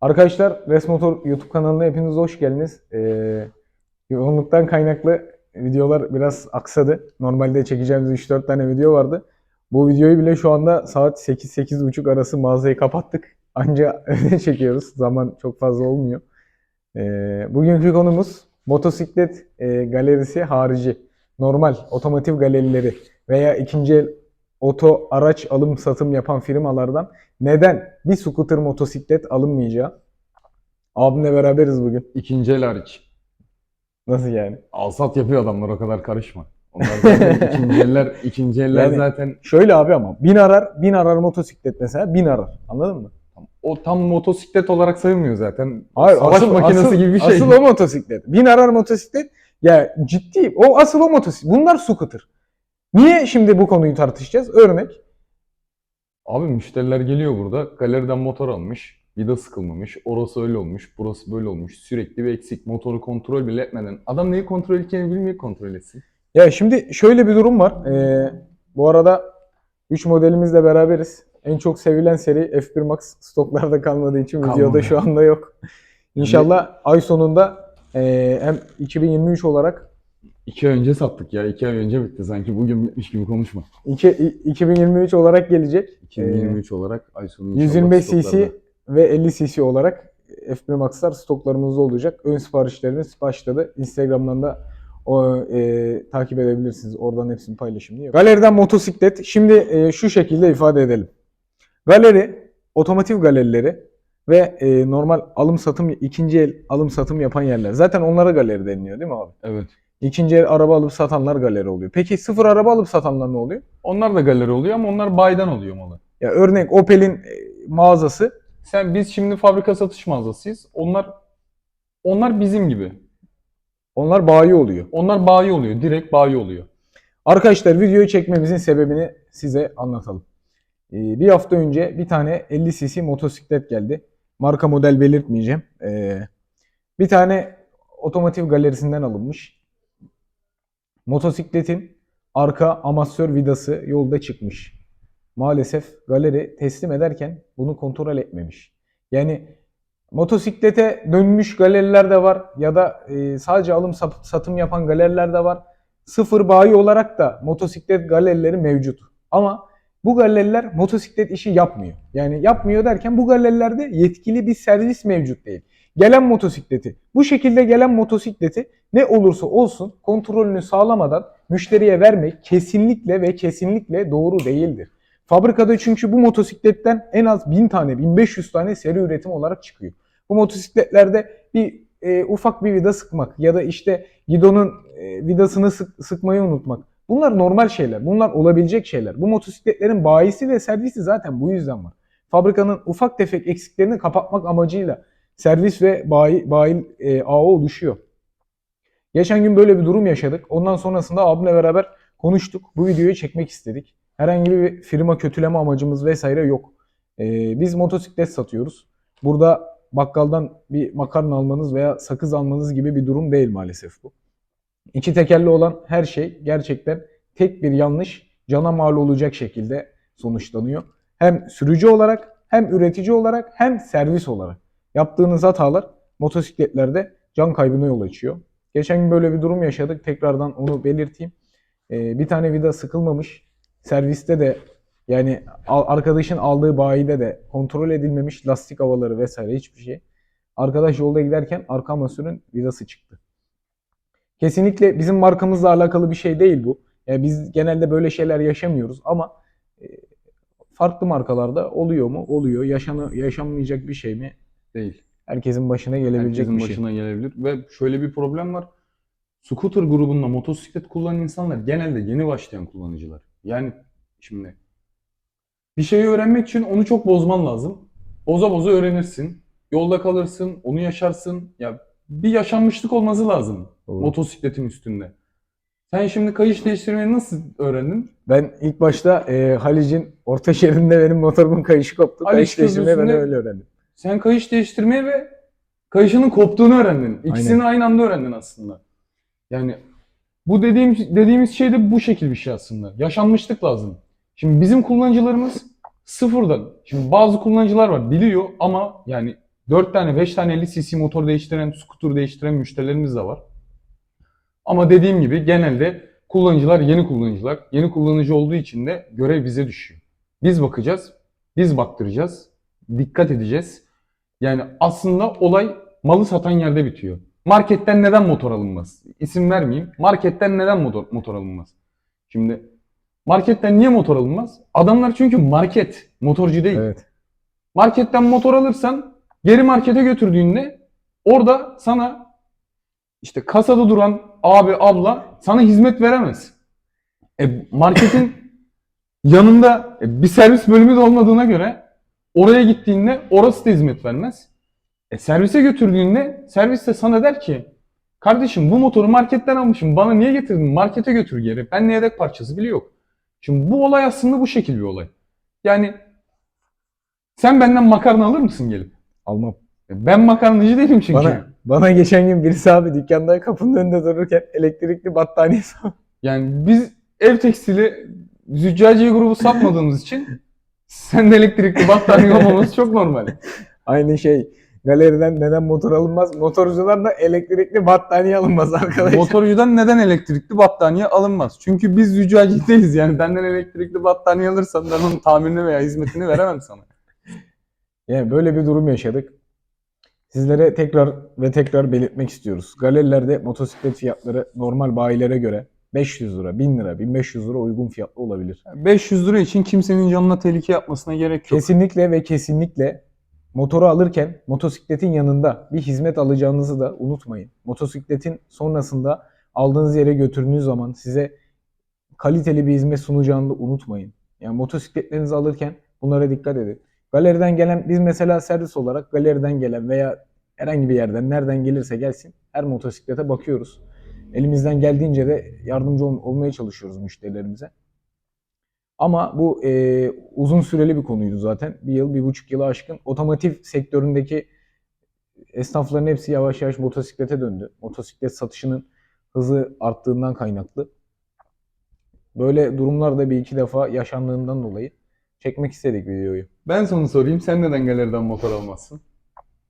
Arkadaşlar Resmotor YouTube kanalına hepiniz hoş geldiniz. Ee, yoğunluktan kaynaklı videolar biraz aksadı. Normalde çekeceğimiz 3-4 tane video vardı. Bu videoyu bile şu anda saat 8-8.30 arası mağazayı kapattık. Anca öyle çekiyoruz. Zaman çok fazla olmuyor. Ee, bugünkü konumuz motosiklet e, galerisi harici. Normal otomotiv galerileri veya ikinci el oto araç alım satım yapan firmalardan neden bir scooter motosiklet alınmayacağı? Abimle beraberiz bugün. İkinci el hariç. Nasıl yani? Alsat yapıyor adamlar o kadar karışma. Onlar zaten ikinci eller, ikinci eller Yani- zaten Şöyle abi ama bin arar, bin arar motosiklet mesela bin arar. Anladın mı? o tam motosiklet olarak sayılmıyor zaten. Hayır, Savaş asıl- makinesi asıl- gibi bir şey. Asıl o motosiklet. Bin arar motosiklet. Ya ciddi. O asıl o motosiklet. Bunlar scooter. Niye şimdi bu konuyu tartışacağız? Örnek. Abi müşteriler geliyor burada galeriden motor almış. Vida sıkılmamış. Orası öyle olmuş. Burası böyle olmuş. Sürekli bir eksik. Motoru kontrol bile etmeden. Adam neyi kontrol edeceğini bilmiyor kontrol etsin. Ya şimdi şöyle bir durum var. Ee, bu arada 3 modelimizle beraberiz. En çok sevilen seri F1 Max stoklarda kalmadığı için videoda Kalmadı. şu anda yok. İnşallah ay sonunda e, hem 2023 olarak İki ay önce sattık ya. iki ay önce bitti. Sanki bugün bitmiş gibi konuşma. iki- i- 2023 olarak gelecek. 2023 olarak ay sonu inşallah 125 cc stoklarda. ve 50 cc olarak F1 Max'lar stoklarımızda olacak. Ön siparişlerimiz başladı. Instagram'dan da o e, takip edebilirsiniz. Oradan hepsini paylaşım diye. Galeriden motosiklet. Şimdi e, şu şekilde ifade edelim. Galeri, otomotiv galerileri ve e, normal alım satım, ikinci el alım satım yapan yerler. Zaten onlara galeri deniliyor değil mi abi? Evet. İkinci el araba alıp satanlar galeri oluyor. Peki sıfır araba alıp satanlar ne oluyor? Onlar da galeri oluyor ama onlar baydan oluyor malı. Ya örnek Opel'in e, mağazası Sen biz şimdi fabrika satış mağazasıyız. Onlar onlar bizim gibi. onlar bayi oluyor. Onlar bayi oluyor. Direkt bayi oluyor. Arkadaşlar videoyu çekmemizin sebebini size anlatalım. Ee, bir hafta önce bir tane 50 cc motosiklet geldi. Marka model belirtmeyeceğim. Ee, bir tane otomotiv galerisinden alınmış. Motosikletin arka amasör vidası yolda çıkmış. Maalesef galeri teslim ederken bunu kontrol etmemiş. Yani motosiklete dönmüş galeriler de var ya da e, sadece alım sat- satım yapan galeriler de var sıfır bayi olarak da motosiklet galerileri mevcut. Ama bu galeriler motosiklet işi yapmıyor. Yani yapmıyor derken bu galerilerde yetkili bir servis mevcut değil. Gelen motosikleti, bu şekilde gelen motosikleti ne olursa olsun kontrolünü sağlamadan müşteriye vermek kesinlikle ve kesinlikle doğru değildir. Fabrikada çünkü bu motosikletten en az 1000 tane, 1500 tane seri üretim olarak çıkıyor. Bu motosikletlerde bir e, ufak bir vida sıkmak ya da işte gidonun e, vidasını sık- sıkmayı unutmak. Bunlar normal şeyler. Bunlar olabilecek şeyler. Bu motosikletlerin bayisi ve servisi zaten bu yüzden var. Fabrikanın ufak tefek eksiklerini kapatmak amacıyla servis ve bayi, bayi e, ağı oluşuyor. Geçen gün böyle bir durum yaşadık. Ondan sonrasında abimle beraber konuştuk. Bu videoyu çekmek istedik. Herhangi bir firma kötüleme amacımız vesaire yok. E, biz motosiklet satıyoruz. Burada bakkaldan bir makarna almanız veya sakız almanız gibi bir durum değil maalesef bu. İki tekerli olan her şey gerçekten tek bir yanlış cana mal olacak şekilde sonuçlanıyor. Hem sürücü olarak hem üretici olarak hem servis olarak. Yaptığınız hatalar motosikletlerde can kaybına yol açıyor. Geçen gün böyle bir durum yaşadık. Tekrardan onu belirteyim. Ee, bir tane vida sıkılmamış. Serviste de yani arkadaşın aldığı bayide de kontrol edilmemiş lastik havaları vesaire hiçbir şey. Arkadaş yolda giderken arka amasörün vidası çıktı. Kesinlikle bizim markamızla alakalı bir şey değil bu. Yani biz genelde böyle şeyler yaşamıyoruz ama e, farklı markalarda oluyor mu? Oluyor. Yaşanı, yaşanmayacak bir şey mi? Değil. Herkesin başına gelebilecek Herkesin bir şey. başına gelebilir. Ve şöyle bir problem var. Scooter grubunda motosiklet kullanan insanlar genelde yeni başlayan kullanıcılar. Yani şimdi bir şeyi öğrenmek için onu çok bozman lazım. Boza boza öğrenirsin. Yolda kalırsın, onu yaşarsın. Ya bir yaşanmışlık olması lazım Doğru. motosikletin üstünde. Sen şimdi kayış değiştirmeyi nasıl öğrendin? Ben ilk başta e, Halic'in orta şeridinde benim motorumun kayışı koptu. Haliç Kayış değiştirmeyi ben öyle öğrendim. Sen kayış değiştirmeyi ve kayışının koptuğunu öğrendin. İkisini aynı anda öğrendin aslında. Yani bu dediğim dediğimiz şey de bu şekil bir şey aslında. Yaşanmışlık lazım. Şimdi bizim kullanıcılarımız sıfırdan. Şimdi bazı kullanıcılar var biliyor ama yani 4 tane 5 tane 50 cc motor değiştiren, scooter değiştiren müşterilerimiz de var. Ama dediğim gibi genelde kullanıcılar yeni kullanıcılar. Yeni kullanıcı olduğu için de görev bize düşüyor. Biz bakacağız, biz baktıracağız, dikkat edeceğiz. Yani aslında olay malı satan yerde bitiyor. Marketten neden motor alınmaz? İsim vermeyeyim. Marketten neden motor, motor alınmaz? Şimdi marketten niye motor alınmaz? Adamlar çünkü market, motorcu değil. Evet. Marketten motor alırsan geri markete götürdüğünde orada sana işte kasada duran abi abla sana hizmet veremez. E, marketin yanında e, bir servis bölümü de olmadığına göre oraya gittiğinde orası da hizmet vermez. E, servise götürdüğünde servis de sana der ki kardeşim bu motoru marketten almışım bana niye getirdin markete götür geri. Ben ne yedek parçası bile yok. Şimdi bu olay aslında bu şekil bir olay. Yani sen benden makarna alır mısın gelip? Almam. E, Ben makarnacı değilim çünkü. Bana, bana geçen gün birisi abi dükkanda kapının önünde dururken elektrikli battaniye Yani biz ev tekstili züccaciye grubu satmadığımız için sen elektrikli battaniye olmaması çok normal. Aynı şey. Galeriden neden motor alınmaz? Motorcudan da elektrikli battaniye alınmaz arkadaşlar. Motorcudan neden elektrikli battaniye alınmaz? Çünkü biz züccaci değiliz yani. Benden elektrikli battaniye alırsan ben onun tamirini veya hizmetini veremem sana. Yani böyle bir durum yaşadık. Sizlere tekrar ve tekrar belirtmek istiyoruz. Galerilerde motosiklet fiyatları normal bayilere göre 500 lira, 1000 lira, 1500 lira uygun fiyatlı olabilir. 500 lira için kimsenin canına tehlike yapmasına gerek yok. Kesinlikle ve kesinlikle motoru alırken motosikletin yanında bir hizmet alacağınızı da unutmayın. Motosikletin sonrasında aldığınız yere götürdüğünüz zaman size kaliteli bir hizmet sunacağını da unutmayın. Yani motosikletlerinizi alırken bunlara dikkat edin. Galeriden gelen, biz mesela servis olarak galeriden gelen veya herhangi bir yerden nereden gelirse gelsin her motosiklete bakıyoruz. Elimizden geldiğince de yardımcı ol- olmaya çalışıyoruz müşterilerimize. Ama bu e, uzun süreli bir konuydu zaten. Bir yıl, bir buçuk yılı aşkın. Otomotiv sektöründeki esnafların hepsi yavaş yavaş motosiklete döndü. Motosiklet satışının hızı arttığından kaynaklı. Böyle durumlar da bir iki defa yaşandığından dolayı çekmek istedik videoyu. Ben sana sorayım sen neden galeriden motor almazsın?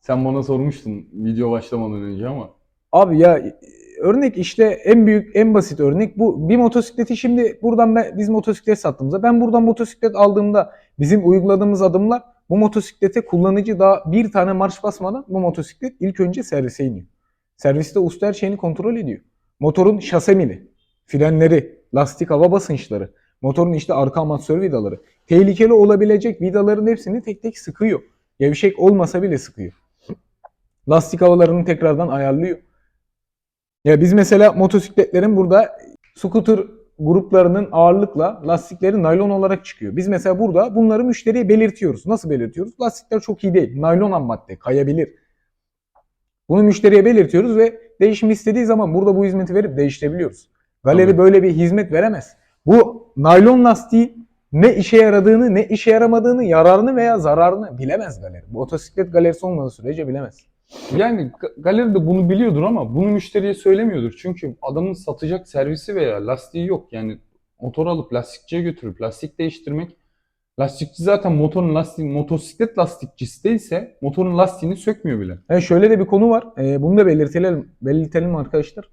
Sen bana sormuştun video başlamadan önce ama. Abi ya örnek işte en büyük en basit örnek bu. Bir motosikleti şimdi buradan ben, biz motosiklet sattığımızda ben buradan motosiklet aldığımda bizim uyguladığımız adımlar bu motosiklete kullanıcı daha bir tane marş basmadan bu motosiklet ilk önce servise iniyor. Serviste usta her şeyini kontrol ediyor. Motorun şasemini, frenleri, lastik hava basınçları, motorun işte arka amatör vidaları, tehlikeli olabilecek vidaların hepsini tek tek sıkıyor. Gevşek olmasa bile sıkıyor. Lastik havalarını tekrardan ayarlıyor. Ya biz mesela motosikletlerin burada scooter gruplarının ağırlıkla lastikleri naylon olarak çıkıyor. Biz mesela burada bunları müşteriye belirtiyoruz. Nasıl belirtiyoruz? Lastikler çok iyi değil. Naylon ham madde kayabilir. Bunu müşteriye belirtiyoruz ve değişim istediği zaman burada bu hizmeti verip değiştirebiliyoruz. Galeri Tabii. böyle bir hizmet veremez. Bu naylon lastiğin ne işe yaradığını, ne işe yaramadığını, yararını veya zararını bilemez galeri. Bu motosiklet galerisi olmadığı sürece bilemez. Yani ga- galeri de bunu biliyordur ama bunu müşteriye söylemiyordur. Çünkü adamın satacak servisi veya lastiği yok. Yani motor alıp lastikçiye götürüp lastik değiştirmek. Lastikçi zaten motorun lastiği, motosiklet lastikçisi değilse motorun lastiğini sökmüyor bile. E şöyle de bir konu var. E, bunu da belirtelim, belirtelim arkadaşlar.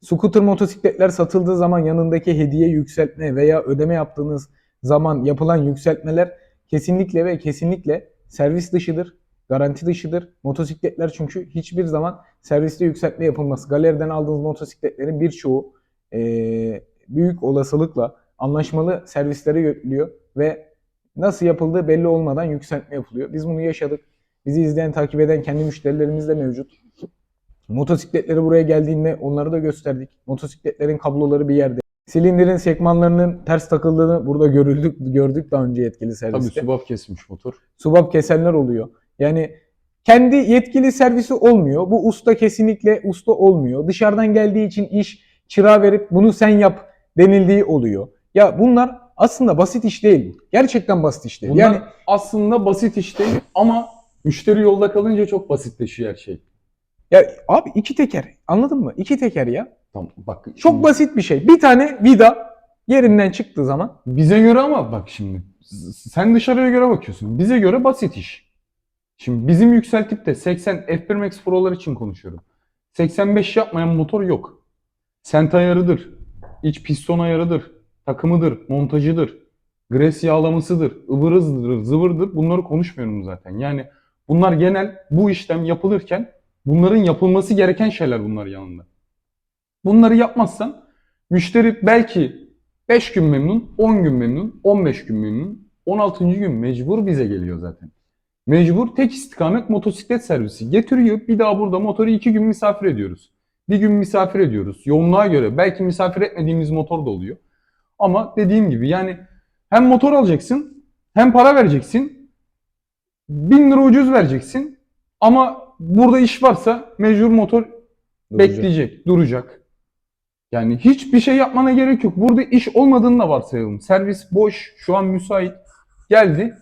Scooter motosikletler satıldığı zaman yanındaki hediye yükseltme veya ödeme yaptığınız zaman yapılan yükseltmeler kesinlikle ve kesinlikle servis dışıdır, garanti dışıdır. Motosikletler çünkü hiçbir zaman serviste yükseltme yapılmaz. Galeriden aldığınız motosikletlerin birçoğu e, büyük olasılıkla anlaşmalı servislere götürülüyor ve nasıl yapıldığı belli olmadan yükseltme yapılıyor. Biz bunu yaşadık. Bizi izleyen, takip eden kendi müşterilerimiz de mevcut. Motosikletleri buraya geldiğinde onları da gösterdik. Motosikletlerin kabloları bir yerde. Silindirin sekmanlarının ters takıldığını burada görüldük, gördük daha önce yetkili Tabii serviste. subap kesmiş motor. Subap kesenler oluyor. Yani kendi yetkili servisi olmuyor. Bu usta kesinlikle usta olmuyor. Dışarıdan geldiği için iş çırağı verip bunu sen yap denildiği oluyor. Ya bunlar aslında basit iş değil. Gerçekten basit iş değil. Bunlar Yani aslında basit iş değil ama müşteri yolda kalınca çok basitleşiyor her şey. ya abi iki teker anladın mı? İki teker ya. Tamam bak. Çok şimdi- basit bir şey. Bir tane vida Yerinden çıktığı zaman Bize göre ama bak şimdi sen dışarıya göre bakıyorsun. Bize göre basit iş. Şimdi bizim yükseltip de 80 F1 Max Pro'lar için konuşuyorum. 85 yapmayan motor yok. Sent ayarıdır, iç piston ayarıdır, takımıdır, montajıdır, gres yağlamasıdır, ıvır hızlıdır, zıvırdır. Bunları konuşmuyorum zaten. Yani bunlar genel bu işlem yapılırken bunların yapılması gereken şeyler bunlar yanında. Bunları yapmazsan müşteri belki 5 gün memnun, 10 gün memnun, 15 gün memnun, 16. gün mecbur bize geliyor zaten. Mecbur tek istikamet motosiklet servisi. Getiriyor bir daha burada motoru 2 gün misafir ediyoruz. Bir gün misafir ediyoruz. Yoğunluğa göre belki misafir etmediğimiz motor da oluyor. Ama dediğim gibi yani hem motor alacaksın hem para vereceksin. 1000 lira ucuz vereceksin. Ama burada iş varsa mecbur motor duracak. bekleyecek, duracak. Yani hiçbir şey yapmana gerek yok. Burada iş olmadığını da varsayalım. Servis boş, şu an müsait. Geldi.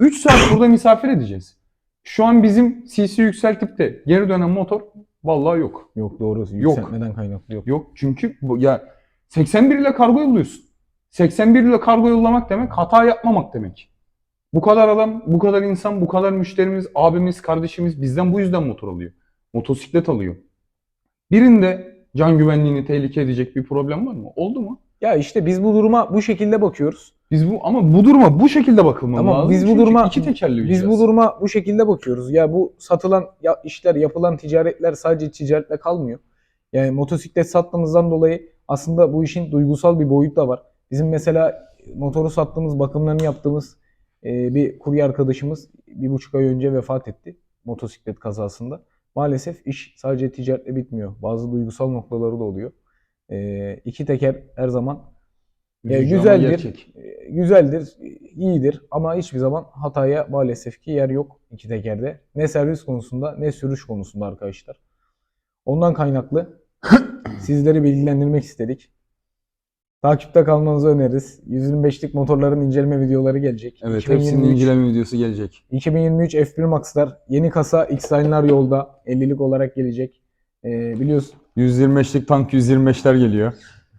3 saat burada misafir edeceğiz. Şu an bizim CC yükseltip de geri dönen motor vallahi yok. Yok doğru. Yükseltmeden kaynaklı yok. Yok çünkü bu, ya 81 ile kargo yolluyorsun. 81 ile kargo yollamak demek hata yapmamak demek. Bu kadar adam, bu kadar insan, bu kadar müşterimiz, abimiz, kardeşimiz bizden bu yüzden motor alıyor. Motosiklet alıyor. Birinde can güvenliğini tehlike edecek bir problem var mı? Oldu mu? Ya işte biz bu duruma bu şekilde bakıyoruz. Biz bu ama bu duruma bu şekilde bakılmalı lazım. biz bu Çünkü duruma- iki tekerli bir Biz bu cihaz. duruma bu şekilde bakıyoruz. Ya bu satılan ya işler, yapılan ticaretler sadece ticaretle kalmıyor. Yani motosiklet sattığımızdan dolayı aslında bu işin duygusal bir boyut da var. Bizim mesela motoru sattığımız, bakımlarını yaptığımız e, bir kurye arkadaşımız bir buçuk ay önce vefat etti motosiklet kazasında. Maalesef iş sadece ticaretle bitmiyor. Bazı duygusal noktaları da oluyor. E, iki teker her zaman e, güzeldir, gerçek. e, güzeldir, e, iyidir ama hiçbir zaman hataya maalesef ki yer yok iki tekerde. Ne servis konusunda ne sürüş konusunda arkadaşlar. Ondan kaynaklı sizleri bilgilendirmek istedik. Takipte kalmanızı öneririz. 125'lik motorların inceleme videoları gelecek. Evet 2023 hepsinin inceleme videosu gelecek. 2023 F1 Max'lar yeni kasa X-Line'lar yolda 50'lik olarak gelecek. E, biliyorsun 125'lik tank 125'ler geliyor.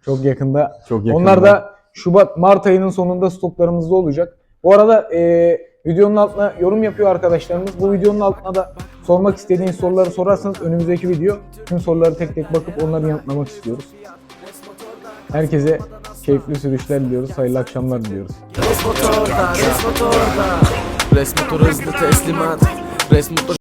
çok yakında Çok yakında. Onlar da Şubat, Mart ayının sonunda stoklarımızda olacak. Bu arada e, videonun altına yorum yapıyor arkadaşlarımız. Bu videonun altına da sormak istediğiniz soruları sorarsanız önümüzdeki video tüm soruları tek tek bakıp onları yanıtlamak istiyoruz. Herkese keyifli sürüşler diliyoruz. Hayırlı akşamlar diliyoruz. Res motorda, res motorda Res motor Res motor